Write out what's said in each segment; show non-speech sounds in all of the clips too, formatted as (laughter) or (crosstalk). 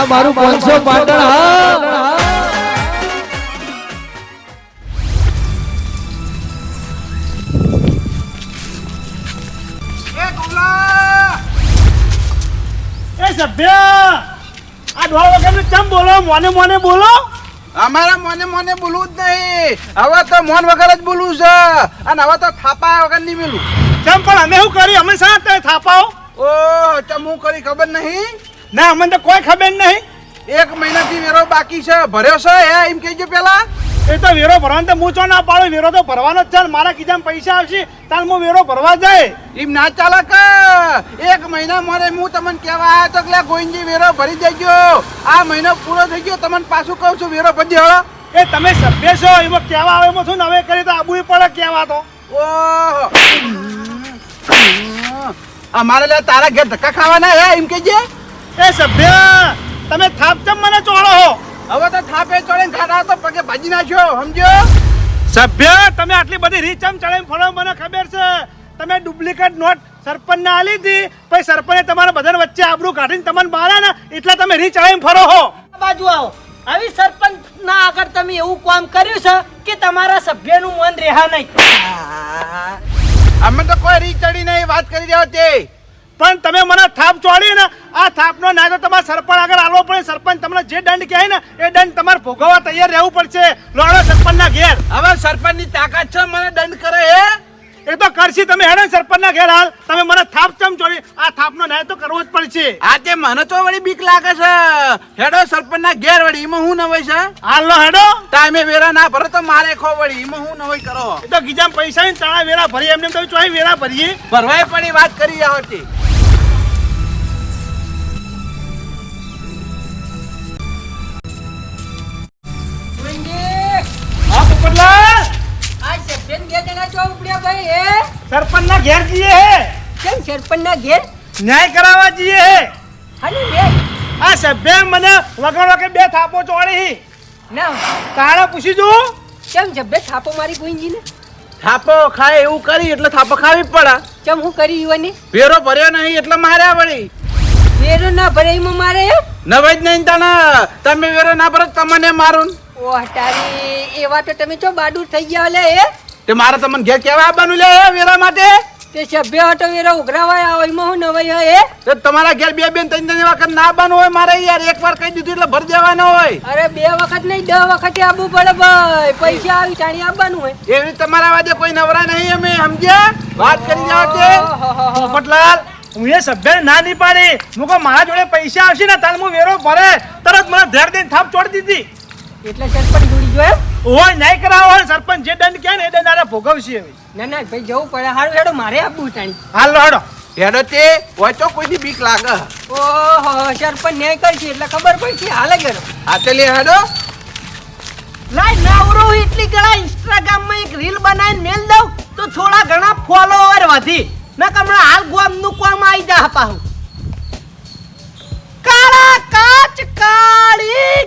આ મારું પાંચસો પાટણ હા. સભ્ય આ ચમ બોલો? મોને મોને બોલો? અમારા મોને મોને બોલવું જ નહીં. હવે તો મોન વગર જ બોલવું છે. અને હવે તો થાપા વગર નહીં મેલું ચમ પણ અમે શું કરી અમે શા થાપાઓ? ઓ ચમ હું કરી ખબર નહીં? ના અમને તો કોઈ ખબર નહીં. એક મહિનાથી વેરો બાકી છે. ભર્યો છે? હે એમ કહેજો પેલા એ તો વેરો ભરવાનો તો મૂચો ના પાડો? વેરો તો ભરવાનો જ છે મારા કીધામાં પૈસા આવશે તાર હું વેરો ભરવા જાય. એમ ના ચાલે કે એક મહિના મારે હું તમને કહેવા આવ્યો તો કે ગોવિંદજી વેરો ભરી જજો આ મહિનો પૂરો થઈ ગયો તમને પાછું કહું છું વેરો ભરી દેવો એ તમે સભ્ય છો એમાં કહેવા આવે એમાં શું હવે કરી તો આબુ પડે કહેવા તો. ઓહો. અમારે તારા ઘેર ધક્કા ખાવાના હે એમ કહેજે. એ સભ્ય તમે થાપ ચમ મને ચોળો હો? હવે તો થાપે ચડે ખાતા તો પગે ભાજી નાખ્યો સમજો સભ્ય તમે આટલી બધી રીચમ ચડાવી ફળો મને ખબર છે. તમે ડુપ્લિકેટ નોટ સરપંચ ને આલી હતી પછી સરપંચે તમારા બધા વચ્ચે આબરૂ કાઢીને તમને મારા ને એટલે તમે રીચ આવીને ફરો હો. બાજુ આવો. આવી સરપંચ ના આગળ તમે એવું કામ કર્યું છે કે તમારા સભ્યનું મન રહ્યા નહીં. અમે તો કોઈ રીચ ચડી નહીં વાત કરી રહ્યો તે. પણ તમે મને થાપ ચોડી ને આ થાપનો ના તો તમારે સરપંચ આગળ આવવો પડે. સરપંચ તમને જે દંડ કહે ને એ દંડ તમારે ભોગવવા તૈયાર રહેવું પડશે. લોડો સરપંચના ઘેર. હવે સરપંચની તાકાત છે મને દંડ કરે હે? એ તો કરશી તમે હેડો ને સરપંચના ઘેર હાલ. તમે મને થાપ ચમ ચોડી? આ થાપનો ન્યાય તો કરવો જ પડશે. આજે મને તો વળી બીક લાગે છે. હેડો સરપંચના ઘેર વળી એમાં હું નવાઈ છે? હાલ લો હેડો. ટાઈમે વેરા ના ભરો તો મારે ખો વળી એમાં હું નવાઈ કરો. એ તો ગીજામ પૈસા ને તણા વેરા ભરીએ એમને તો ચોઈ વેરા ભરીએ. ભરવાય પડી વાત કરી રહ્યા ઉપડ્યા ભાઈ એ સરપંચના ઘેર જઈએ હે. કેમ સરપંચના ઘેર? ન્યાય કરાવવા જઈએ હે. હાલી બે. આ સભ્ય મને વગર વગર બે થાપો ચોળી ના. તાણે પૂછી જો કેમ સભ્ય થાપો મારી ગોઈંજીને થાપો ખાય એવું કરી એટલે થાપો ખાવી પડે. કેમ હું કરી યુવાની પેરો ભર્યો નહીં એટલે માર્યા વળી. વેરો ના ભરે એમાં મારે એમ નવાઈ જ નહીં તને. તમે વેરો ના ભરો તમને મારું. ઓ હટારી એવા તો તમે ચો બાડુર થઈ ગયા લે એ તે મારે તમને ઘેર કેવા આવવાનું લે વેરા માટે? તે સભ્ય હતો વેરા ઉઘરાવાય આવો એમાં હું નવાઈ હોય એ તો તમારા ઘેર બે બેન ત્રણ ત્રણ વખત ના આવવાનું હોય મારે યાર એક વાર કહી દીધું એટલે ભર દેવાનો હોય. અરે બે વખત નહીં દસ વખતે આવવું પડે ભાઈ. પૈસા આવી ટાણી આવવાનું હોય. એવી તમારા વાદે કોઈ નવરા નહીં અમે સમજ્યા? વાત કરી જાવ ઓહોહોહો. પોપટલાલ હું એ સભ્યને ના નહીં પાડી. હું કહું મારા જોડે પૈસા આવશે ને તારે હું વેરો ભરે. તરત મને ધેર દઈને થાપ ચોડી દીધી. એટલે સરપંચ જો એમ? ઓય નહીં કરાવો સરપંચ જે દંડ કહે ને એ દંડ આરે ભોગવશે હવે. ના ના ભાઈ જવું પડે. હારું હેડો મારે આપવું ટાણી હાલ હેડો. હેડો તે હોય તો કોઈની બીક લાગે. ઓહો સરપંચ ન્યાય કરશે એટલે ખબર પડશે. હાલે ગયો આ તે લે હેડો. લાઈ નાવરો એટલી ઘણા ઇન્સ્ટાગ્રામમાં એક રીલ બનાવીને મેલ દઉં તો થોડા ઘણા ફોલોવર વધી. મેં હમણાં હાલ ગોમનું કોમ આવી જા પાહું કાળા કાચ કાળી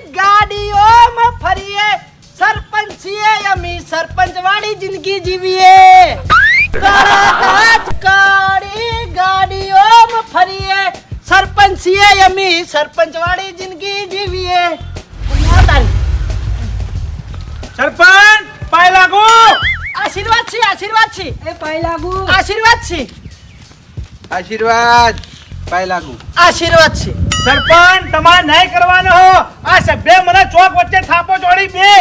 સરપંચ વાળી જિંદગી જીવીએ. સરપંચ પાય લાગુ. આશીર્વાદ છે આશીર્વાદ છે. એ પાય લાગુ. આશીર્વાદ છે. આશીર્વાદ પાય લાગુ. આશીર્વાદ છે. સરપંચ તમારે નહીં કરવાનો હો. આ સભ્ય મને ચોક વચ્ચે થાપો જોડી બે.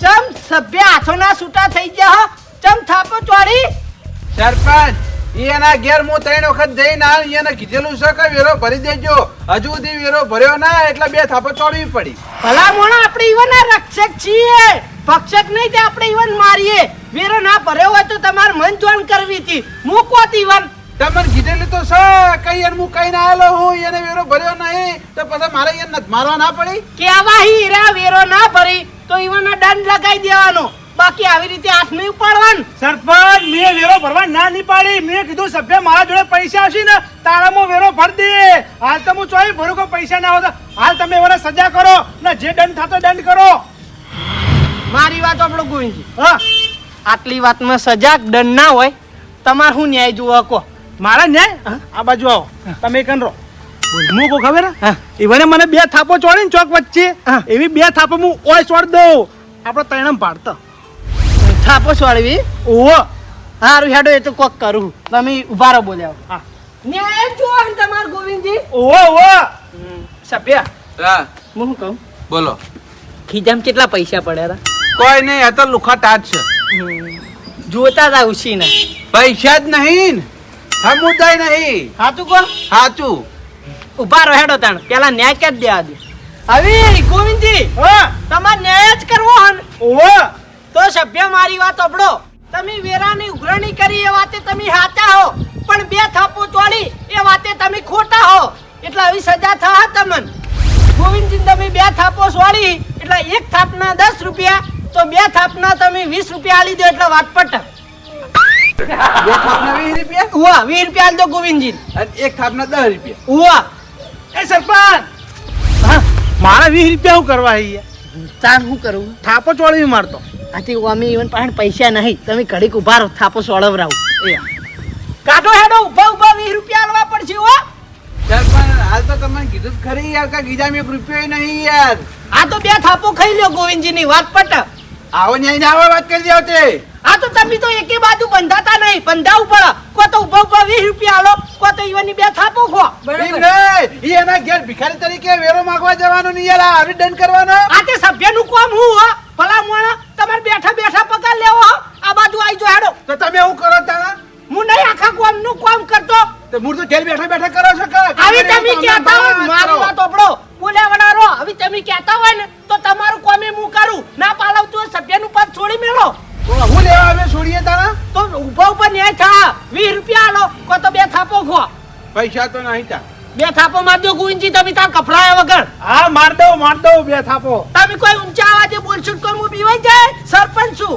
ચમ સભ્ય હાથોના છૂટા થઈ ગયા હો? ચમ થાપો ચોરી સરપંચ એના ઘેર હું ત્રણ વખત જઈને આ એને કીધેલું છે કે વેરો ભરી દેજો. હજુ સુધી વેરો ભર્યો ના એટલે બે થાપો ચોડવી પડી. ભલા મોણા આપણે ઈવન રક્ષક છીએ. ભક્ષક નહીં તે આપણે ઈવન મારીએ. વેરો ના ભર્યો હોય તો તમારે મન જોણ કરવી હતી. મૂકો ઈવન. તમને કીધેલું તો છે કઈ એને હું કઈ ના આવેલો હું એને વેરો ભર્યો નહીં તો પછી મારે એને મારવા ના પડી? કેવા હીરા વેરો ના ભરી તો ઈવનના દંડ લગાઈ દેવાનો. બાકી આવી રીતે હાથ નહીં ઉપાડવાનું. સરપંચ મેં વેરો ભરવા ના નહીં પાડી. મેં કીધું સભ્ય મારા જોડે પૈસા આવશે ને તારામાં વેરો ભર દે. હાલ તો હું ચોઈ ભરું કે પૈસા ના આવતા હાલ તમે મને સજા કરો ને જે દંડ થતો દંડ કરો. મારી વાત આપણો ગોવિંદજી. હા. આટલી વાતમાં સજાગ દંડ ના હોય તમાર શું ન્યાય જુઓ કહો? મારા ન્યાય? આ બાજુ આવો. તમે કન રહો. હું કહું ખબર? હા. એવાને મને બે થાપો ચોડી ને ચોક વચ્ચે. હા. એવી બે થાપો હું ઓય ચોડ દઉં. આપણે તૈણમ પાડતો. થાપો વાળવી ઓહો હારું હેડો એ તો કોક કરું. તમે ઊભા રહો બોલ્યા હા. ન્યાય જો તમાર ગોવિંદજી. ઓહો ઓહો સભ્ય હા. હું શું કહું? બોલો. ખીજામ કેટલા પૈસા પડ્યા કોઈ નહીં આ તો લુખા ટાટ છે જોતા હતા ઉછીને. પૈસા જ નહીં ને. સમુદાય નહીં. સાચું કો સાચું ઊભા રહો હેડો તાણ. પેલા ન્યાય કે જ દેવા દે? હવે ગોવિંદજી. હા. તમારે ન્યાય જ કરવો હન ઓહો તો સભ્ય મારી વાત અપડો તમે વેરાની ઉઘરણી કરી એ વાતે તમે હાચા હો પણ બે થાપો ચોડી એ વાતે તમે ખોટા હો. એટલે આવી સજા થા તમને. ગોવિંદજી તમે બે થાપો સોડી એટલે એક થાપના દસ રૂપિયા તો બે થાપના તમે વીસ રૂપિયા આલી દો એટલે વાત પટ વીસ રૂપિયા? ઉવા વીસ રૂપિયા આલી દો ગોવિંદજી એક થાપના દસ રૂપિયા. ઉવા. એ સરપંચ! મારા વીસ રૂપિયા શું કરવા હે તાર શું કરું? થાપો ચોળવી મારતો. આથી અમે ઇવન પાસે પૈસા નહીં તમે ઘડીક ઊભા રહો થાપો સોળવરાવ. એ. કાઢો હેડો ઊભા ઊભા વીસ રૂપિયા આલવા પડશે હો. હાલ તો તમને કીધું જ ખરી યાર કા ગીજામાં એક રૂપિયો નહીં યાર. આ તો બે થાપો ખાઈ લ્યો ગોવિંદજીની વાત પટ. આવો ન્યાય ને આવો વાત કરી દેવો તે આ તો તમે તો એકે બાજુ બંધાતા નહીં બંધાવું પડે કો તો ઊભા ઊભા વીસ રૂપિયા આલો કો તો ઈવનની બે થાપો ખો. નહીં, ઈ એના ઘેર ભિખારી તરીકે વેરો માંગવા જવાનો નહીં યાર આવી દંડ કરવાનો. આ તે સભ્યનું કોમ હું હો. ભલા મોણા તમારે બેઠા બેઠા પગાર લેવો આ બાજુ આવી જો હેડો. તો તમે એવું કરો તારા હું નહીં આખા કોમનું કોમ કરતો. તો મૂળ તો ઘેર બેઠા બેઠા કરો છો કે આવી તમે કહેતા હોય મારી વાત ઓપડો બોલ્યા વડારો આવી તમે કહેતા હોય ને તો તમારું કોમે હું કરું. ના પાલવતું સભ્યનું પદ છોડી મેળો. હું લેવા આવે છોડીએ તારા તો ઊભા ઉપર ન્યાય થા. વીસ રૂપિયા આલો કો તો બે થાપો ખો. પૈસા તો નહીં તા બે થાપો મારજો ગુંજી તમે તાર કફડાયા વગર. હા માર દો માર દો બે થાપો. તમે કોઈ ઊંચા અવાજે બોલશો તો હું બીવાઈ જાય? સરપંચ છું.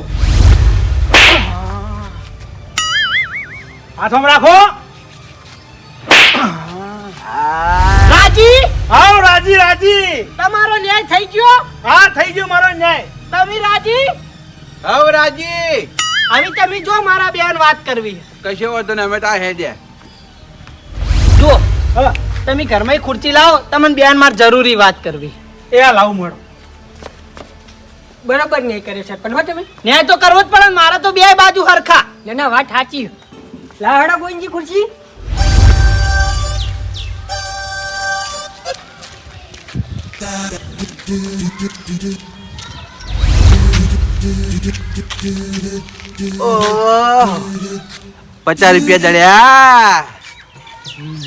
હાથમાં રાખો. રાજી? આવ રાજી રાજી. તમારો ન્યાય થઈ ગયો? હા થઈ ગયો મારો ન્યાય. તમે રાજી? આવ રાજી. હવે તમે જો મારા બેન વાત કરવી. કશો વાંધો નહીં અમે તો આ હેડ્યા જો હા. તમે ઘરમાં ખુરચી લાવો તમને બેન માર જરૂરી વાત કરવી. એ આ લાવું મળો બરાબર નહીં કરે સરપંચ હો તમે. ન્યાય તો કરવો જ પડે મારા તો બે બાજુ હરખા. ના ના વાત સાચી. લાવડા ગોઈનજી ખુરશી. ઓહ. પચાસ રૂપિયા જડ્યા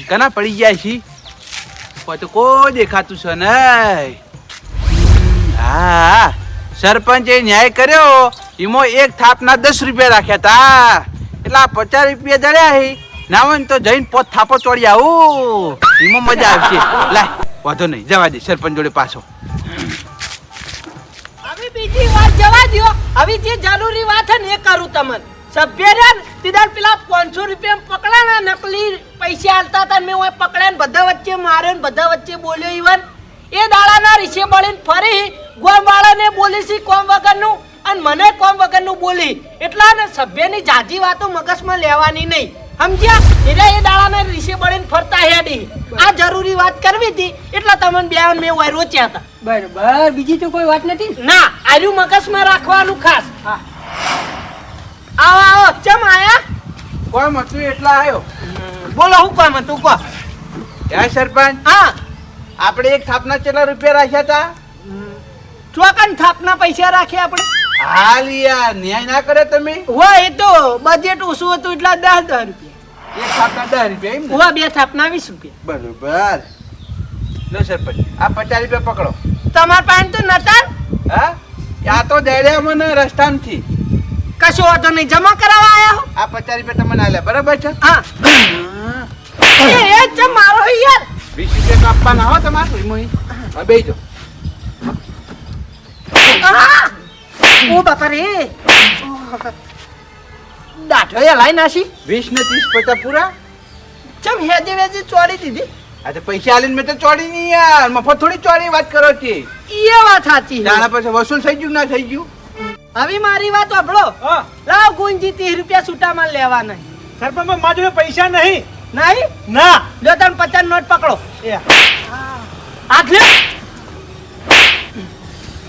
કના પડી ગયા છી? કોઈ તો દેખાતું છે નહીં. હા, સરપંચે ન્યાય કર્યો. એમાં એક થાપના દસ રૂપિયા રાખ્યા હતા એટલા પચાસ રૂપિયા હી. ના હોય તો જઈને પોત થાપો ચોડી આવું. એમાં મજા આવશે. લાય, વાંધો નહીં, જવા દે, સરપંચ જોડે પાછો. હવે બીજી વાત જવા દ્યો. હવે જે જરૂરી વાત છે ને એ કરું તમને. સભ્ય રે ને પેલા પાંચસો રૂપિયા પકડાના નકલી પૈસા આલતા હતા મેં હું પકડ્યા ને બધા વચ્ચે માર્યો ને બધા વચ્ચે બોલ્યો ઈવન. એ દાડાના રીસે બળીને ફરી ગોમ વાળાને બોલી છે કોમ વગરનું? અને મને કોમ વગરનું બોલી. એટલા ને સભ્યની જાજી વાતો મગજમાં લેવાની નહીં. સમજ્યા? એટલે એ દાડાના રીસે બળીને ફરતા હેડી. આ જરૂરી વાત કરવી હતી એટલે તમને બે મેં વાય રોચ્યા હતા. બરાબર. બીજી તો કોઈ વાત નથી ના? આર્યું મગજમાં રાખવાનું ખાસ. આવો આવો. ચમ આયા? કોઈ મતું એટલા આવ્યો બોલો હું કામ હતું? કો. હે સરપંચ હા. આપણે એક થાપના કેટલા રૂપિયા રાખ્યા હતા ચોકન થાપના પૈસા રાખ્યા આપણે. હાલ યાર ન્યાય ના કરે તમે? હોય એ તો બજેટ ઓછું હતું એટલે દસ દસ રૂપિયા. એક થાપના દસ રૂપિયા એમ હોય બે થાપના વીસ રૂપિયા. બરોબર. લો સરપંચ આ પચાસ રૂપિયા પકડો. તમારા પાસે તો નતા? હા? આ તો દડ્યા મને રસ્તામાંથી કશો વાંધો નહીં. જમા કરાવવા આવ્યા હો? આ પચાસ રૂપિયા તમને આલ્યા. બરાબર છે? હા. એ એ મારો યાર. વીસ રૂપિયા કાપવાના હો તમારે. એમાં હા બે જો આ! ઓ બાપા રે. દાઢો એ લાઈ નાસી. વીસ ને ત્રીસ પચાસ પૂરા? ચમ હેજે વેજે ચોરી દીધી? આ તો પૈસા આલીને મેં તો ચોરી નહીં યાર. મફત થોડી ચોરી વાત કરો છે. એ વાત સાચી. દાણા પછી વસૂલ થઈ ગયું ના થઈ ગયું? હવે મારી વાત સાંભળો. હા. લાવ ગુંજી ત્રીસ રૂપિયા છૂટામાં લેવા નહીં. સરપંચ મારા જોડે પૈસા નહીં. નહીં? ના. જો તમે પચાસ નોટ પકડો. લ્યો.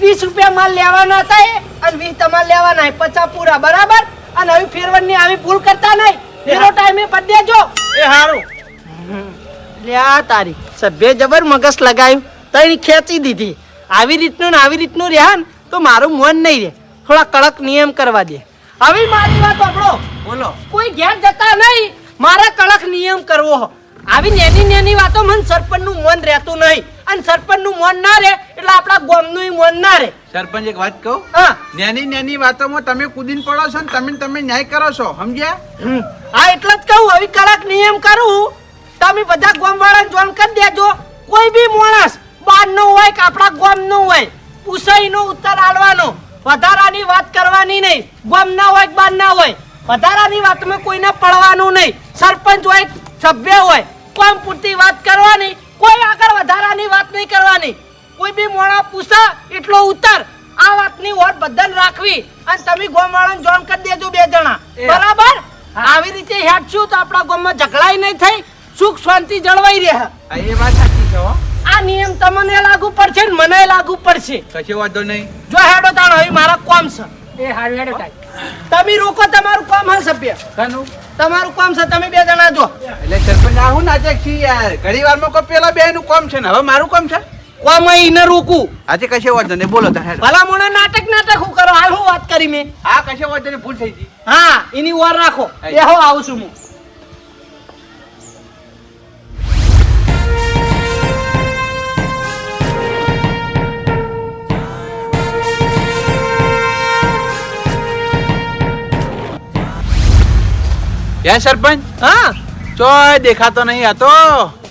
વીસ રૂપિયા માલ લેવાના હતા એ અને વીસ તમારે લેવાના પચાસ પૂરા બરાબર? અને હવે ફેરવણની આવી ભૂલ કરતા નહીં. એનો ટાઈમે પદ દેજો. એ સારું લે આ તારી. સભ્ય જબર મગજ લગાવ્યું તઈ ખેંચી દીધી. આવી રીતનું ને આવી રીતનું રહ્યા ને તો મારું મન નહીં રહે. થોડા કડક નિયમ કરવા દે. હવે મારી વાત સાંભળો. બોલો. કોઈ ઘેર જતા નહીં. મારે કડક નિયમ કરવો આવી નેની નેની વાતો મને સરપંચનું મન રહેતું નહીં. અને સરપંચનું મન ના રહે એટલે આપણા ગામનું મન ના રહે. સરપંચ એક વાત કહું? હા. નેની નેની વાતોમાં તમે કૂદીને પડો છો ને તમે તમે ન્યાય કરો છો સમજ્યા. હા એટલે જ કહું હવે કડક નિયમ કરું. તમે બધા ગામવાળાને જોન કરી દેજો. કોઈ બી માણસ બહારનો હોય કે આપણા ગામનો હોય ઉસાઈનો ઉત્તર આલવાનો. વધારાની વાત કરવાની નહીં. ગમ ના હોય કે બહારના હોય. વધારાની વાતમાં કોઈને પડવાનું નહીં. સરપંચ હોય સભ્ય હોય કોમ પૂરતી વાત કરવાની કોઈ આગળ વધારાની વાત નહીં કરવાની. કોઈ બી મોણા પૂછા એટલો ઉત્તર. આ વાતની ઓર બદલ રાખવી. અને તમે ગામવાળાને જોન કરી દેજો બે જણા. બરાબર? આવી રીતે હેડશું તો આપણા ગોમમાં ઝઘડાઈ નહીં થઈ. સુખ શાંતિ જળવાઈ રહે. એ વાત સાચી છે હો. આ નિયમ તમને લાગુ પડશે ને મને લાગુ પડશે. કશો વાંધો નહીં. જો હેડો તાણ હવે મારા કોમ છે. એ હારું હેડો તાણ. તમે રોકો તમારું કામ હા સભ્ય. કનું? તમારું કામ છે તમે બે જણા જો. એટલે સરપંચ આ હું નાટક છી યાર. ઘણી વારમાં કોઈ પેલા બે નું કામ છે ને હવે મારું કામ છે? કોમ એને રોકું. આજે કશે વાંધો નહીં બોલો તારે હેડ. ભલા મોણે નાટક નાટક હું કરો હાલ હું વાત કરી મેં. આ કશે વાંધો નહીં ભૂલ થઈ ગઈ. હા એની વાર રાખો. એ હો આવું છું હું. યા સરપંચ? હા. ચોય દેખાતો નહીં આતો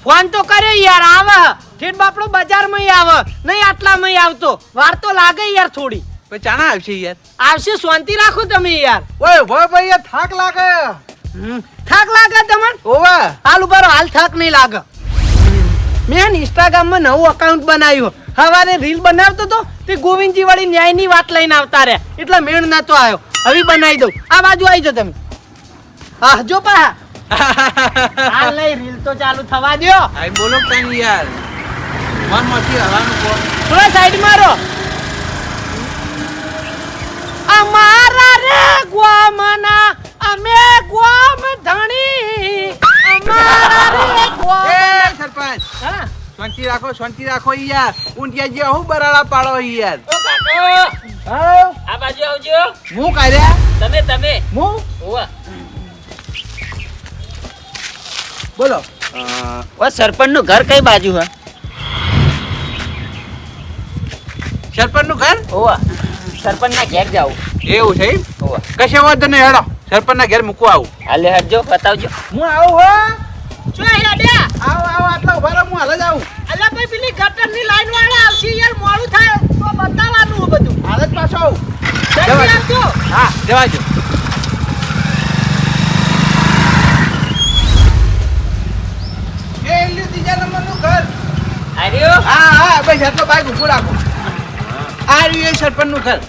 ફોન તો કર્યો યાર આવે. ઠેઠ બાપડો બજારમાં આવે. નહીં આટલામાં આવતો. વાર તો લાગે યાર થોડી. પછી ચાણા આવશે યાર? આવશે શાંતિ રાખો તમે યાર. ઓય ભાઈ ભાઈ યાર થાક લાગે. હમ. થાક લાગે તમને? ઓવે હાલ ઉપર હાલ થાક નહીં લાગે. મેં ઇન્સ્ટાગ્રામમાં નવું અકાઉન્ટ બનાવ્યું. હવારે રીલ બનાવતો તો તે ગોવિંદજી વાળી ન્યાયની વાત લઈને આવતા રહ્યા. એટલે મેળ નતો આવ્યો. હવે બનાવી દઉં. આ બાજુ આવી જાઓ તમે. હા જો પા. (laughs) હાલ નહીં રીલ તો ચાલુ થવા દ્યો. આઈ બોલો કઈ યાર. મનમાંથી હવાનું કોણ? થોડા સાઈડ મારો. અમારા રે ગોમના અમે ગોમ ધણી. અમારા રે એ સરપંચ હા. શાંતિ રાખો શાંતિ રાખો યાર. ઊંટિયા જે હું બરાડા પાડો યાર. ઓ કાકો હાઉ, આ બાજુ આવજો. હું કાઢ્યા? તમે તમે. હું? ઓવા બોલો. ઓ સરપંચનું ઘર કઈ બાજુ હે? સરપંચનું ઘર? ઓવા સરપંચ ના ઘેર જાવ એવું છે? ઓવા કશે વાંધો નહીં હેડો. સરપંચ ના ઘેર મૂકવા આવું. હાલે હટજો બતાવજો. હું આવું હો. શું બે આવો આવો આટલા ઊભા રહો હું હાલ જ આવું. અલા ભાઈ પેલી ગટરની લાઈન વાળા આવશે યાર મોડું થાય. તો બતાવવાનું બધું. હાલ જ પાછો આવું. જવા હા જવા દો એ એલ્યું ત્રીજા નંબરનું ઘર આર્યો હા આટલો બાઈક ઊભું રાખો. આ રહ્યું એ સરપંચનું ઘર.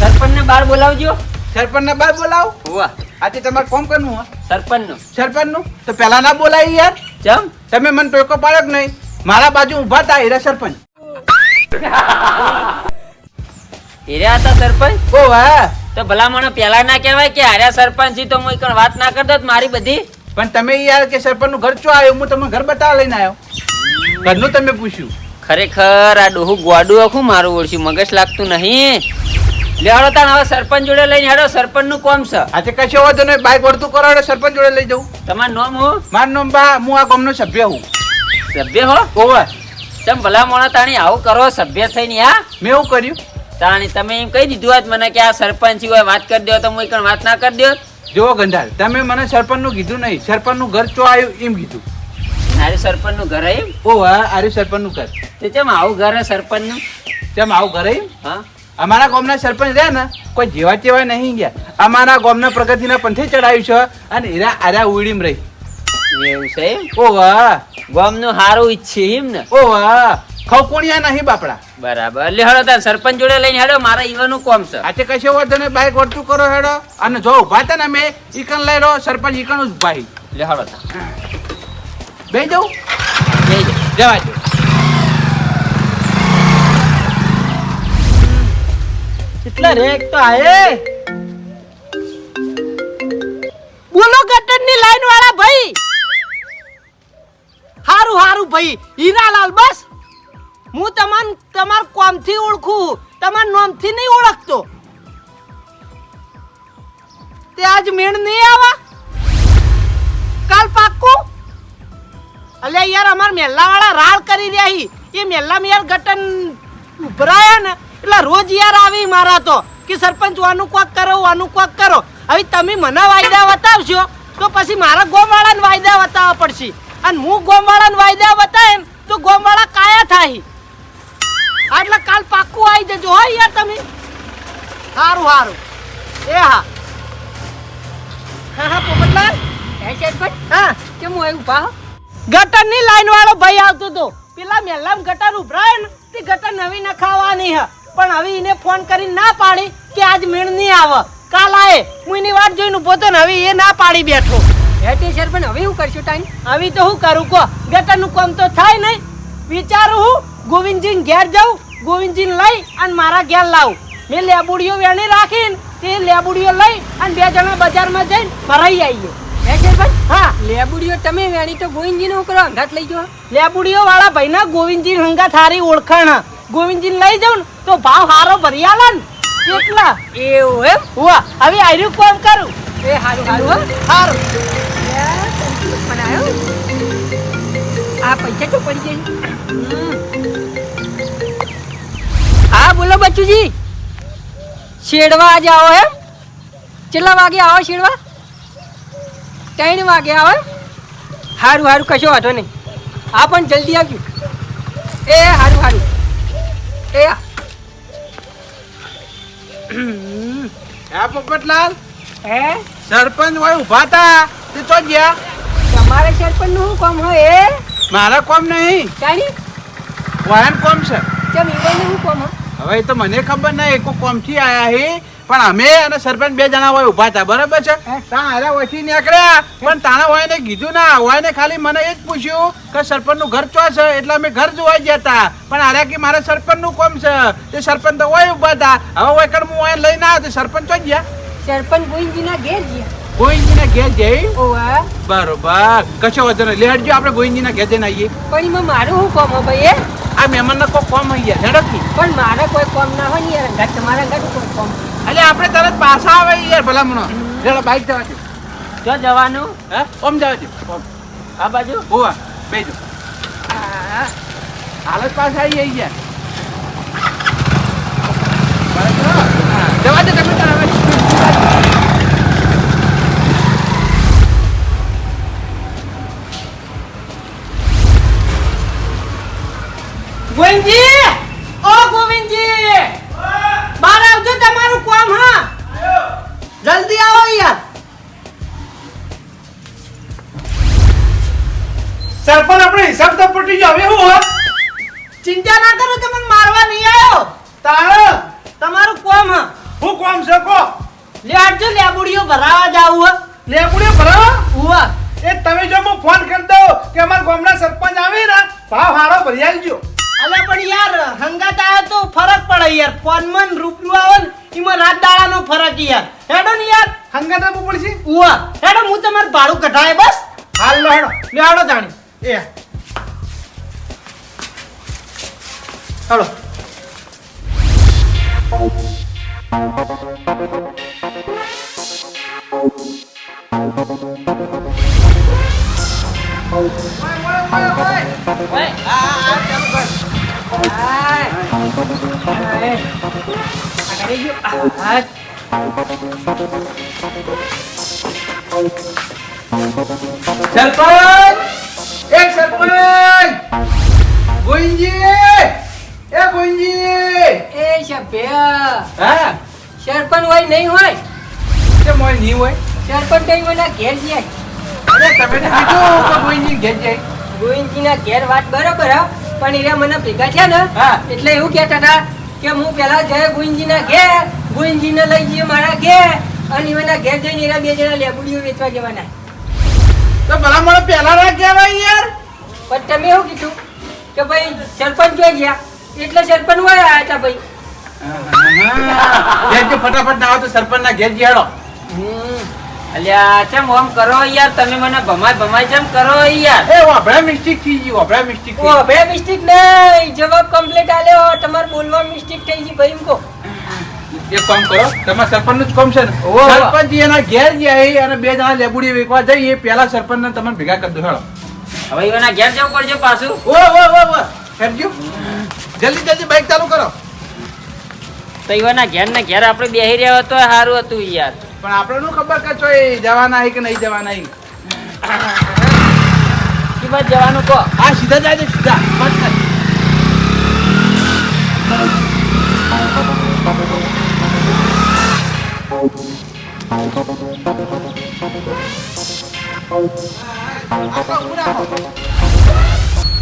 સરપંચ ને બહાર બોલાવજો. સરપંચને બાર બોલાવો. હોવા. આજે તમારે કોમ કરવું હોય. સરપંચનું સરપંચનું? તો પહેલા ના બોલાય યાર. ચમ? તમે મને ટોકો પાડ્યો કે નહીં? મારા બાજુ ઊભા હતા હીરા સરપંચ. હીરા હતા સરપંચ? ઓ વાહ. તો ભલામણો પેલા ના કહેવાય કે હાર્યા સરપંચ છી તો હું એકણ વાત ના કરતો મારી બધી? પણ તમે યાર કે સરપંચનું ઘર ચો આવ્યો? હું તમને ઘર બતાવવા લઈને આવ્યો. ઘરનું તમે પૂછ્યું. ખરેખર આ ડોહું ગોડું આખું મારું ઓળશું મગજ લાગતું નહીં. લેવાડો તાન હવે સરપંચ જોડે લઈને હેડો સરપંચનું કોમ છે. આજે કશો વાંધો નહીં બાઈક વળતું કરો એટલે સરપંચ જોડે લઈ જવું તમારું નામ હું? મારું નામ બા હું આ ગામનો સભ્ય હું. સભ્ય હો? ઓવે. તમ ભલા મોણા તાણી આવું કરો સભ્ય થઈને આ મેં એવું કર્યું. તાણી તમે એમ કહી દીધું હોત મને કે આ સરપંચ હોય વાત કરી દો તો હું એકણ વાત ના કરી દો. જુઓ ગંધાર તમે મને સરપંચનું કીધું નહીં સરપંચનું ઘર ચો આવ્યું એમ કીધું. મારે સરપંચનું ઘર એમ? ઓ આર્ય સરપંચ સરપંચનું ઘર. તે કેમ આવું ઘર સરપંચનું તેમ આવું ઘર એમ? હા. અમારા ગામના સરપંચ રહ્યા ને કોઈ જેવા તેવા નહીં ગયા. અમારા ગામના પ્રગતિના પંથે ચડાવ્યું છે અને એરા આર્યા ઉડીમ રહી. એવું છે ઓ વાહ. ગામનું હારું ઈચ્છે એમ ને? ઓ વાહ. ખવકોણિયા નહીં બાપડા. બરાબર. એટલે હેડો તાર સરપંચ જોડે લઈને હેડો મારા ઈવાનું કોમ છે. આજે કશે ને બાઈક વર્તું કરો હેડો. અને જો ઊભા હતા ને મેં ઈકન લઈ રહ્યો સરપંચ ઈકન જ ભાઈ. લે હેડો તાર. બે જવું જઈ જવા દે કેટલા રેક તો આયે બોલો ગટરની લાઈન વાળા ભાઈ. હારું હારું ભાઈ. હીરાલાલ બસ. હું તમાર તમાર કોમથી ઓળખું. તમાર નોમથી નહીં ઓળખતો. તે આજ મેળ નહીં આવા? કાલ પાક્કું? અલે યાર અમાર મેલ્લા વાળા રાળ કરી રહ્યા હી. એ મેલ્લામાં યાર ગટન ઉભરાયા ને એટલે રોજ યાર આવી મારા તો. કે સરપંચ વાનું કોક કરો વાનું કોક કરો. હવે તમે મને વાયદા બતાવશો તો પછી મારા ગોમવાળાને વાયદા બતાવવા પડશે. અને હું ગોમવાળાને વાયદા બતાવે તો ગોમવાળા કાયા થાય એટલે કાલ પાક્કું આવી જજો હો યાર તમે. સારું સારું એ હા. હા હા પોપટલાલ. હા. કેમ હું આવ્યું ભા ગટરની લાઈન વાળો ભાઈ આવતો હતો પેલા મેલામ ગટર ઉભરાય ને તે ગટર નવી નખાવાની હ. પણ હવે એને ફોન કરીને ના પાડી કે આજ મેળ નહીં આવે. કાલ આય હું એની વાટ જોઈને ઊભો તો હવે એ ના પાડી બેઠો. હેટી સર પણ હવે હું કરશું ટાઈમ? હવે તો હું કરું કો ગટરનું કામ તો થાય નહીં. વિચારું હું ગોવિંદજીને ઘેર જાઉં ગોવિંદજીને લઈ અને મારા ઘેર લાવું. મેં લેબુડીઓ વેણી રાખીને તે લેબુડીઓ લઈ અને બે જણા બજારમાં જઈને ભરાઈ આવીએ. હે. લેબુડીઓ તમે વેણી તો ગોવિંદજી નો કરો અંગાત લઈ જાઓ. લેબુડીઓ વાળા ભાઈના ગોવિંદજી હંગા થારી ઓળખાણ. ગોવિંદજી લઈ જાઉં તો ભાવ હારો ભરી આલે એવું એમ? હુઆ હવે આર્યું કોમ કરું? એ હારું હારું હારું. મને આવ્યો આ પૈસા તો પડી જાય. હા બોલો બચ્ચુજી. શેડવા આજે આવો એમ? કેટલા વાગે આવો શેડવા? ત્રણ વાગે આવે? સારું સારું કશો વાંધો નહીં. હા પણ જલ્દી આવજો. એ સારું સારું એ. આ. હા પોપટલાલ? હે? સરપંચ હોય ઊભા તા. તે તો ગયા. તમારે સરપંચનું શું કામ હોય એ? મારા કોમ નહીં. જાણી વાયન કોમ છે. કેમ ઈવનનું કોમ હવે તો મને ખબર નહીં કોઈ કોમથી આયા હે? પણ અમે અને સરપંચ બે જણા હોય ઊભા હતા બરાબર છે? ત્યાં હારે ઓછી નીકળ્યા. પણ તાણા હોય ને કીધું ના હોય ને ખાલી મને એ જ પૂછ્યું કે સરપંચનું ઘર ચો છે? એટલે અમે ઘર જોવા ગયા હતા પણ હારે કે મારે સરપંચનું કોમ છે. તે સરપંચ તો હોય ઊભા હતા હવે હોય કણ હું હોય લઈને આવ્યો તે સરપંચ તો ગયા? સરપંચ ગોવિંદજીના ઘેર ગયા. ગોવિંદજીના ઘેર જઈ બરોબર. કશો વધુ નહીં. લેહડજો આપણે ગોવિંદજીના ઘેર જઈને આવીએ. પણ એમાં મારું શું કોમ ભાઈ એ આ મહેમાનના કોઈ કોમ અહીંયા ઝડપથી પણ મારે કોઈ કોમ ના હોય ને યાર. તમારા ઘર કોઈ કામ. એટલે આપણે તરત પાછા આવે યાર ભલામણો. ચાલો બાઈક જવા દે જો જવાનું? હે? ઓમ જવા દે ઓમ. આ બાજુ? ઓવા બેજો. હાલત પાછા આવી હા, જવા દે તમે તાર સરપંચ આપણે હિસાબ તો પટી ગયો. હવે હું ચિંતા ના કરો તમે મારવા નહીં આવ્યો. તાણ? તમારું કોમ હા. હું કોમ છે? કો. લે આટજો લેબુડીઓ ભરાવા જાવું હે. લેબુડી ભરાવો? ઉવા એ તમે જો હું ફોન કરી દઉં કે અમાર ગામના સરપંચ આવે ને ભાવ હારો ભરી આલજો. અલે પણ યાર હંગાત આવ્યો તો ફરક પડે યાર. ફોનમાં રૂપિયો આવે ને એમાં રાત દાડાનો ફરક યાર. હેડો ને યાર. હંગાત આપવું પડશે? ઉવા હેડો હું તમારું ભાડું કઢાય બસ. હાલ લો હેડો. લે હેડો જાણી. 예. Đâu wait wait wait wait, wait, Quay. À, à, chào mọi người. Đây. Đây. À, cái đấy giúp. À. Serpent! એક સરપંચ ગોવિંદજી. એ ગોવિંદજી. એ સભ્ય. હા. સરપંચ હોય નહીં હોય? તે મોય નહીં હોય? સરપંચ કઈ મને ઘેર જાય. અરે તમે તો કીધું કે ગોવિંદજી ઘેર જાય? ગોવિંદજીના ઘેર વાત બરોબર હા પણ એરા મને ભેગા છે ને. એટલે એવું કહેતા હતા કે હું પેલા જય ગોવિંદજીના ઘેર ગોવિંદજીને લઈ જઈએ મારા ઘેર અને એના ઘેર જઈને એરા બે જણા લેબુડીઓ વેચવા જવાના. તો ભલા મને પહેલા ના કહેવાય યાર. પણ તમે એવું કીધું? કે ભાઈ સરપંચ જોઈ ગયા. એટલે સરપંચ હોય આયા હતા ભાઈ. ઘેરજી ફટાફટ ના આવે તો સરપંચ ના ઘેર જી હેડો અલ્યા ચમ ઓમ કરો યાર? તમે મને ભમાય ભમાય ચમ કરો યાર? એ વાપડા મિસ્ટેક થઈ ગઈ વાપડા મિસ્ટેક બે મિસ્ટેક નહીં. જવાબ કમ્પ્લીટ આલ્યો. તમારે બોલવા મિસ્ટેક થઈ ગઈ ભાઈ એમ એક કામ કરો તમારા સરપંચનું જ કામ છે ને? સરપંચ એના ઘેર જાય અને બે જણા લેબુડી વેચવા જઈએ પેલા સરપંચ ને તમે ભેગા કરી દો હેડો હવે એના ઘેર જવું પડશે પાછું. ઓ ઓ ઓ ઓ હેરજો જલ્દી જલ્દી બાઈક ચાલુ કરો. તો એવાના ઘેર ને ઘેર આપણે બેહી રહ્યા તો સારું હતું યાર. પણ આપણે નું ખબર કે ચોય જવાના હે કે નહીં જવાના હે. કે જવાનું કહો. આ સીધા જાય છે સીધા.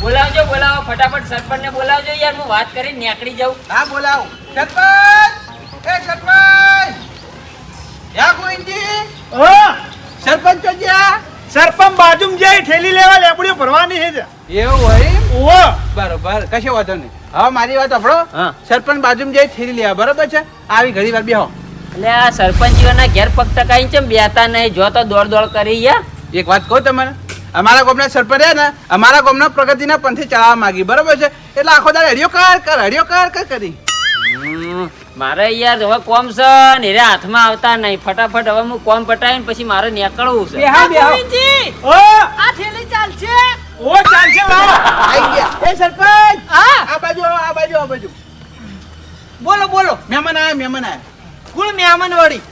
બોલાવજો બોલાવો ફટાફટ સરપંચ ને બોલાવજો યાર હું વાત કરી નીકળી જાઉં. હા બોલાવો. સરપંચ! એ સરપંચ! યા ગોવિંદજી? ઓ! સરપંચ જ્યાં સરપંચ બાજુમાં જઈ ઠેલી લેવા લેપડી ભરવાની છે. એવું હોય ઓહો બરોબર. કશો વાંધો નહીં. હવે મારી વાત આપણો હા. સરપંચ બાજુમ જઈ થેલી લેવા બરોબર છે? આવી ઘડી વાર બેહો. એટલે આ સરપંચીઓના ઘેર પગ ટકાઈ ચમ બેતા નહીં? જો તો દોડ દોડ કરી યાર એક વાત કહું તમારે અમારા ગામના સરપંચ રહ્યા ને અમારા ગામના પ્રગતિના પંથે ચડાવવા માંગી બરોબર છે? એટલે આખો દાડો હરિયો કાર કર હરિયો કાર કર કરી. મારે યાર હવે કોમ છે ને રે હાથમાં આવતા નહીં. ફટાફટ હવે હું કોમ પટાવીને પછી મારે નીકળવું છે. બેહા બેહા ઓ! આ થેલી ચાલશે? ઓ ચાલશે આઈ ગયા. એ સરપંચ! હા. આ બાજુ આ બાજુ આ બાજુ. બોલો બોલો. મહેમાન આયા મહેમાન આયા. ગુણ મહેમાન વળી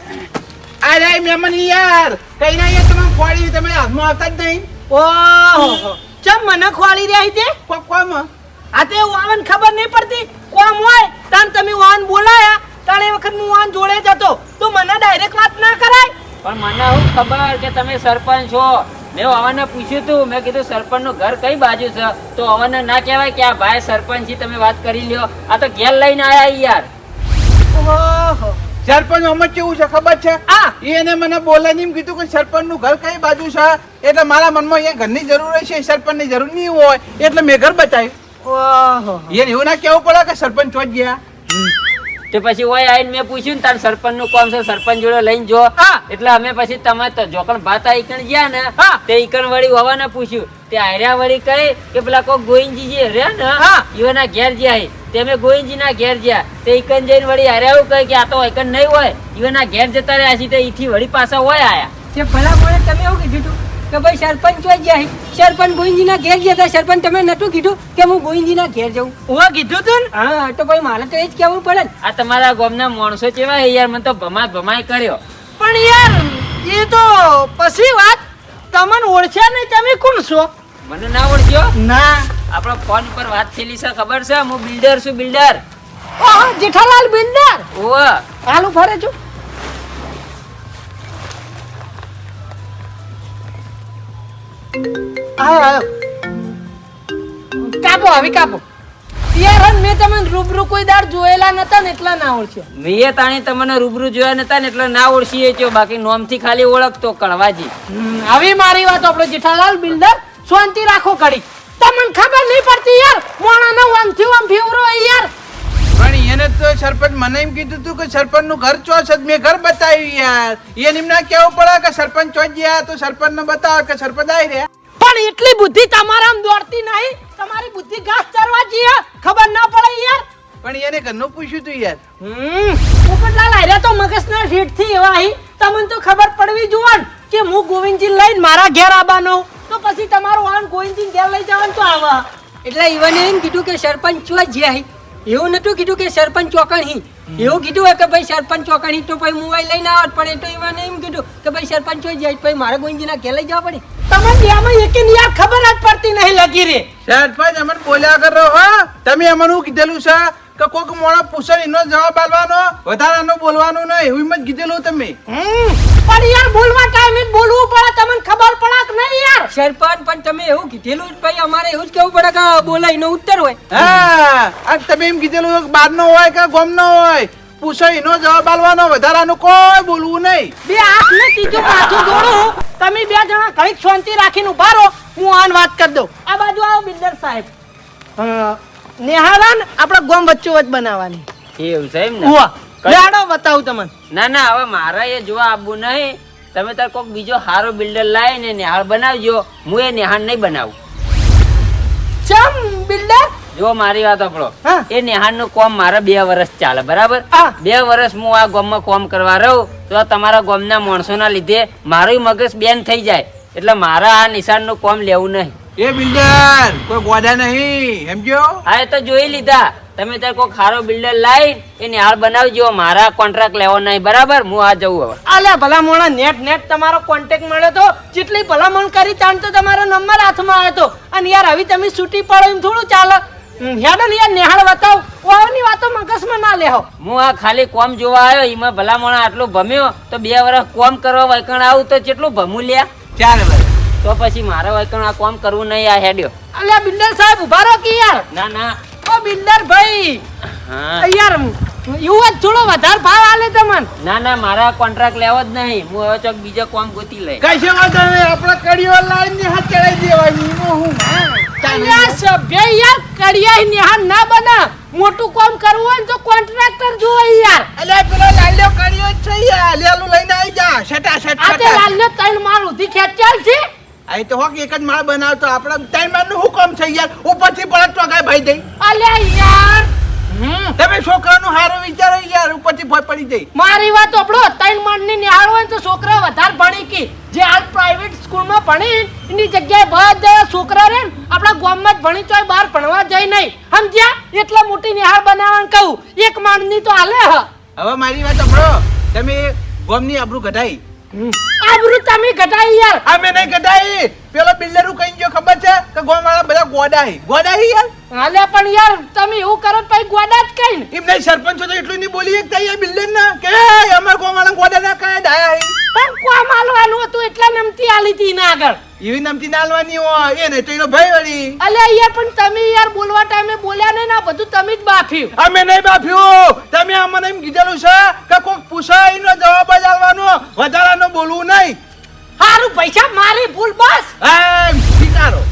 આ રે મહેમાન યાર કઈ ના યાર તમે ફોડી તમે હાથમાં આવતા જ નહીં. ઓહો. ચમ મને ખોળી રહી તે? કોમ? આ તે વાવન ખબર નહીં પડતી. કોમ હોય તાન તમે વાન બોલાયા તાણ એ વખત હું વાન જોડે જતો તો મને ડાયરેક્ટ વાત ના કરાય. પણ મને હું ખબર કે તમે સરપંચ છો. મેં અવાને પૂછ્યું તું. મેં કીધું સરપંચનું ઘર કઈ બાજુ છે? તો અવાને ના કહેવાય કે આ ભાઈ સરપંચથી તમે વાત કરી લ્યો. આ તો ઘેર લઈને આયા યાર. ઓહો. સરપંચ અમત કેવું છે ખબર છે? આ એને મને બોલાવીને એમ કીધું કે સરપંચનું ઘર કઈ બાજુ છે? એટલે મારા મનમાં અહીંયા ઘરની જરૂર છે સરપંચની જરૂર નહીં હોય એટલે મેં ઘર બચાવ્યું. એને એવું ના કેવું પડે કે સરપંચ ચોટ ગયા. તો પછી ઓય આઈને મેં પૂછ્યું ને તાર સરપંચનું કોમ છે સરપંચ જોડે લઈને જો. એટલે અમે પછી તમે જોકણ ભાતા ઈકણ ગયા ને. તે ઈકણ વળી હોવાને પૂછ્યું. તે આર્યા વળી કહે કે પેલા કોઈ ગોવિંદજી જે રહ્યા ને હા. ઈઓના ઘેર જ્યાં. તે અમે ગોવિંદજી ના ઘેર ગયા તે એકન જઈને વળી અરે એવું કહે કે આ તો એકન નહીં હોય. ઈઓના ઘેર જતા રહ્યા છે તે ઈથી વળી પાછા હોય આયા. તે ભલા મોણે તમે એવું કીધું તું કે ભાઈ સરપંચ જોઈ ગયા. સરપંચ ગોવિંદજીના ઘેર ગયા હતા. સરપંચ તમે નતું કીધું કે હું ગોવિંદજીના ઘેર જાઉં. ઓવા કીધું તું હા તો ભાઈ મારે તો એ જ કહેવું પડે આ તમારા ગામના માણસો કેવા છે યાર? મને તો ભમાય ભમાય કર્યો. પણ યાર એ તો પછી વાત તમને ઓળખ્યા નહીં તમે કોણ છો? મને ના ઓળખ્યો? ના. આપણા ફોન પર વાત થયેલી છે ખબર છે? હું બિલ્ડર છું બિલ્ડર. ઓહો જેઠાલાલ બિલ્ડર? ઓહ. હાલ ફરે છું. આયો આયો કાપો આવી કાપો. યાર મેં તમને રૂબરૂ કોઈ દાર જોયેલા નતા ને એટલા ના ઓળખ્યો. મેં તાણી તમને રૂબરૂ જોયા નતા ને એટલે ના ઓળખીએ છો બાકી નોમથી ખાલી ઓળખતો કળવાજી. આવી મારી વાત આપણો જેઠાલાલ બિલ્ડર શાંતિ રાખો કડી તમને ખબર નહીં પડતી યાર મોણાનો આમથી આમ ફેવરો યાર. પણ એને તો સરપંચ મને એમ કીધું તું કે સરપંચનું ઘર ચો છે? મેં ઘર બતાવ્યું યાર. એને એમ ના કેવું પડે કે સરપંચ ચો ગયા તો સરપંચ ને બતાવો કે સરપંચ આવી રહ્યા. પણ એટલી બુદ્ધિ તમારામ દોડતી નહીં. તમારી બુદ્ધિ ઘાસ ચરવા જઈએ ખબર ના પડે યાર. પણ એને ઘરનું પૂછ્યું તું યાર. હમ. પોપટલાલ આર્યા તો મગજના શેઠથી એવા અહીં તમને તો ખબર પડવી જોવાન કે હું ગોવિંદજી લઈને મારા ઘેર આવવાનો તો પછી તમારું વાહન ગોવિંદજી ઘેર લઈ જવાનું તો આવા. એટલે ઈવને એમ કીધું કે સરપંચ છો ગયા એવું નતું કીધું કે સરપંચ ચોકણી. એવું કીધું હોય કે ભાઈ સરપંચ ચોકણી તો ભાઈ મોબાઈલ લઈને આવત પણ એ તો ઈવને એમ કીધું કે ભાઈ સરપંચ હોય જાય, ભાઈ મારે ગોવિંદજીના ઘેર લઈ જવા પડે. તમને બેમાં એક યાર ખબર જ પડતી નહીં લગી રે સરપંચ અમને બોલ્યા કરો હો. તમે અમને કીધેલું છે? કે કોક મોણો પૂછે એનો જવાબ આલવાનો વધારાનું બોલવાનું નહીં. એવું જ કીધેલું તમે પણ યાર બોલવા ટાઈમે બોલવું પડે. તમને ખબર પડે કે નહીં યાર? સરપંચ પણ તમે એવું કીધેલું જ ભાઈ અમારે એવું જ કેવું પડે કે બોલાય એનો ઉત્તર હોય. હા આ તમે એમ કીધેલું બાર નો હોય કે ગોમ નો હોય પૂછો એનો જવાબ આલવાનો વધારાનું કોઈ બોલવું નહીં. બે હાથ ને ત્રીજું માથું જોડું. તમે બે જણા ઘણી શાંતિ રાખીને ઊભા રહો. હું આન વાત કરી દઉં. આ બાજુ આવો બિલ્ડર સાહેબ. અ, ને આપણા ગોમ વચ્ચો વચ બનાવવાની. એવું છે એમ ને? લેડો બતાવું તમને. ના ના હવે મારા એ જોવા આવવું નહીં. તમે તાર કોઈક બીજો સારો બિલ્ડર લાવીને નિહાળ બનાવજો. હું એ નિહાળ નહીં બનાવું. ચમ બિલ્ડર જો મારી વાત આપણો. એ નિહાળનું કોમ મારે બે વર્ષ ચાલે બરાબર? બે વર્ષ હું આ ગામમાં કોમ કરવા રહું તો તમારા માણસો માણસોના લીધે મારું મગજ બેન થઈ જાય. એટલે મારા આ નિશાળનું કોમ લેવું નહીં. એ બિલ્ડર કોઈ ગોડા નહીં સમજ્યો? હા એ તો જોઈ લીધા. તમે ત્યાં કોઈ ખારો બિલ્ડર લાવી એ નિહાળ બનાવજો. મારા કોન્ટ્રાક્ટ લેવો નહીં બરાબર? હું આ જવું હવે. અલ્યા ભલા મોણા નેટ નેટ તમારો કોન્ટેક્ટ મળ્યો તો જેટલી ભલામણ કરી તાણ તો તમારો નંબર હાથમાં આવ્યો હતો અને યાર હવે તમે છૂટી પડો એમ થોડું ચાલે. હેડો ને યાર નિહાળ બતાવ. ઓવાની વાતો મગજમાં ના લેહો. હું આ ખાલી કોમ જોવા આવ્યો એમાં ભલામણ આટલું ભમ્યો તો બે વર્ષ કોમ કરવા વૈકણ આવું તો કેટલું ભમું લ્યા. ચાલે ભાઈ. તો પછી મારે વૈકણ આ કામ કરવું નહીં આ હેડ્યો. અલ્યા બિલ્ડર સાહેબ ઊભા રહો કે યાર. ના ના. ઓ બિલ્ડર ભાઈ. હા. યાર જ થોડો વધારે ભાવ આલે તમને. ના ના મારા કોન્ટ્રાક્ટ લેવો જ નહીં. હું હવે ચોક બીજો કોમ ગોતી લઈ કઈ છે વાંધો નહીં આપણે કડીઓ લાઈન હાથ ચડાઈ દેવાની એમાં હું અલ્યા સભ્ય યાર કડિયા નેહાળ ના બના. મોટું કામ કરવું હોય તો કોન્ટ્રાક્ટર જુઓ યાર. અલ્યા પેલો લાલ્યો કડિયો જ છે યાર. લેલું લઈને આવી જા. છટા છટ આ તે લાલને ત્રણ માળ ઉધી ખેંચાલ છે? આ તો હોક એક જ માળ બનાવતો આપણે ત્રણ માળનું શું કામ છે યાર ઉપરથી પડત તો ગાય ભાઈ દઈ. અલે યાર! તમે છોકરાનું હારો વિચારો યાર ઉપરથી ભય પડી જઈ મારી વાત આપણો ત્રણ માળની હોય તો છોકરા વધારે ભણી કે. જે હાલ પ્રાઇવેટ સ્કૂલમાં ભણી એની જગ્યાએ બધા છોકરા રે આપણા ગામમાં જ ભણી તો બહાર ભણવા જાય નહીં. સમજ્યા? એટલા મોટી નિહાળ બનાવવાનું કહું. એક માળની તો હાલે હ. હવે મારી વાત સાંભળો. તમે ગોમની આબરૂ ઘટાઈ આબરૂ તમે ઘટાઈ યાર. અમે નહીં ઘટાઈ પેલો બિલ્ડર કઈ ગયો ખબર છે? કે ગોમ વાળા બધા ગોડાઈ ગોડાઈ યાર? હાલે પણ યાર તમે એવું કરો પછી ગોડા જ કઈ એમ નહીં સરપંચ તો એટલું નહીં બોલી એક યાર બિલ્ડર ના કે અમાર ગામવાળા ગોડા ના કાય ડાયા હે પણ કોમ હાલવાનું હતું એટલે નમતી આલી હતી ના આગળ. એવી નમતી નાલવાની હોય એ નહીં તો એનો ભાઈ વળી. અલ્યા યાર પણ તમે યાર બોલવા ટાઈમે બોલ્યા નહીં ના બધું તમે જ બાફ્યું. અમે નહીં બાફ્યું. તમે અમને એમ કીધેલું છે કે કોક પૂછાય નો જવાબ જ આલવાનો વધારાનો બોલવું નહીં. હારું પૈસા મારી ભૂલ બસ. સ્વીકારો.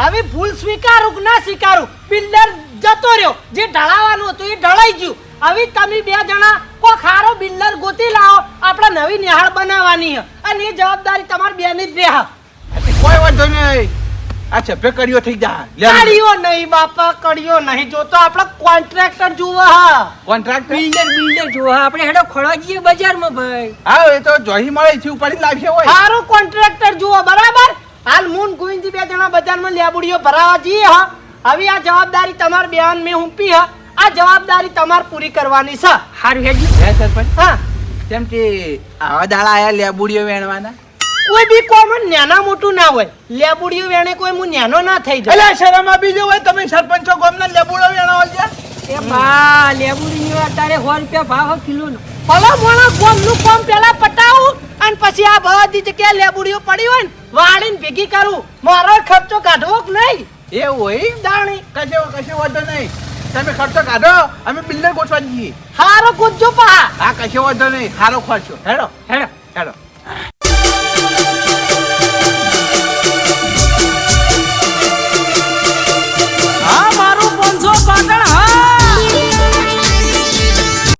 હવે ભૂલ સ્વીકારું કે ના સ્વીકારું બિલ્ડર જતો રહ્યો. જે ઢળાવાનું હતું એ ઢળાઈ ગયું. હવે તમે બે જણા કોઈ ખારો બિલ્ડર ગોતી લાવો. આપણે નવી નિહાળ બનાવવાની અને એ જવાબદારી તમારી બેની જ રહે કોઈ વાંધો નહીં. આ સભ્ય કર્યો થઈ જા કડિયો નહીં બાપા કડિયો નહીં. જોતો આપણે કોન્ટ્રાક્ટર જુઓ હા. કોન્ટ્રાક્ટર બિલ્ડર બિલ્ડર જો આપણે હેડો ખોળવા જઈએ બજારમાં ભાઈ. હા એ તો જોહી મળે છે ઉપાડી લાવશે હોય. સારું કોન્ટ્રાક્ટર જુઓ બરાબર? હાલ મૂન ગોવિંદજી બે જણા બજારમાં લેબુડીઓ ભરાવા જઈએ હા. હવે આ જવાબદારી તમાર બેન મેં હુંપી હા. આ જવાબદારી તમારે પૂરી કરવાની છે. હારું હેડજો. હે સરપંચ? હા. કેમ કે આવા દાડા આયા લેબુડીઓ વેણવાના? કોઈ બી કોમન નાના મોટું ના હોય. લેબુડીઓ વેણે કોઈ હું નાનો ના થઈ જાય એટલે શરમ આપી જો હોય તમે સરપંચો ગામના લેબુડો વેણવા છે? એ બા લેબુડીનો અત્યારે સો રૂપિયા ભાવ કિલો નો ભલા મોણા ગોમનું કોમ પેલા પટાવું અને પછી આ બધી જગ્યાએ લેબુડીઓ પડી હોય ને વાળીને ભેગી કરું. મારો ખર્ચો કાઢવો કે નહીં? એ હોય દાણી. કશે કશે વાંધો નહીં. તમે ખર્ચો કાઢો અમે બિલ્ડર ગોઠવા જઈએ. હારો ગોઠજો પા હા કશો વાંધો નહીં. સારો ખર્ચો. હેડો. હેડો.